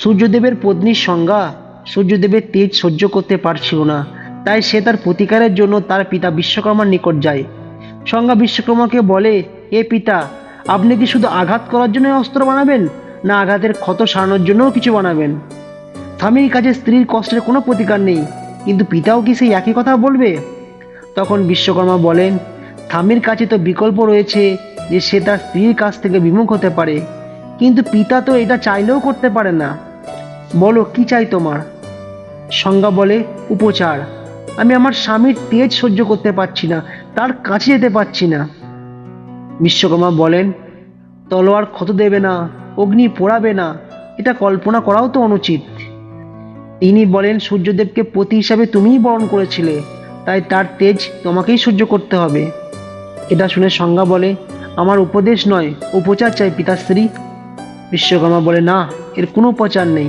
সূর্যদেবের পত্নীর সংজ্ঞা, সূর্যদেবের তেজ সহ্য করতে পারছিল না। তাই সে তার প্রতিকারের জন্য তার পিতা বিশ্বকর্মার নিকট যায়। সংজ্ঞা বিশ্বকর্মাকে বলে এ পিতা, আপনি কি শুধু আঘাত করার জন্য অস্ত্র বানাবেন, না আঘাতের ক্ষত সারানোর জন্যও কিছু বানাবেন? স্বামীর কাছে স্ত্রীর কষ্টের কোনো প্রতিকার নেই, কিন্তু পিতাও কি সেই একই কথা বলবে? তখন বিশ্বকর্মা বলেন, স্বামীর কাছে তো বিকল্প রয়েছে যে সে তার স্ত্রীর কাছ থেকে বিমুখ হতে পারে। কিন্তু পিতা তো এটা চাইলেও করতে পারে না। বলো, কি চাই তোমার? সংজ্ঞা বলে উপচার। আমি আমার স্বামীর তেজ সহ্য করতে পারছি না, তার কাছে যেতে পারছি না। বিশ্বকর্মা বলেন, তলোয়ার ক্ষত দেবে না, অগ্নি পোড়াবে না, এটা কল্পনা করাও তো অনুচিত। তিনি বলেন, সূর্যদেবকে পতি হিসাবে তুমিই বরণ করেছিলে, তাই তার তেজ তোমাকেই সহ্য করতে হবে। এটা শুনে সংজ্ঞা বলে, আমার উপদেশ নয়, উপচার চাই পিতাশ্রী। বিশ্বকর্মা বলে না এর কোনো প্রচার নেই।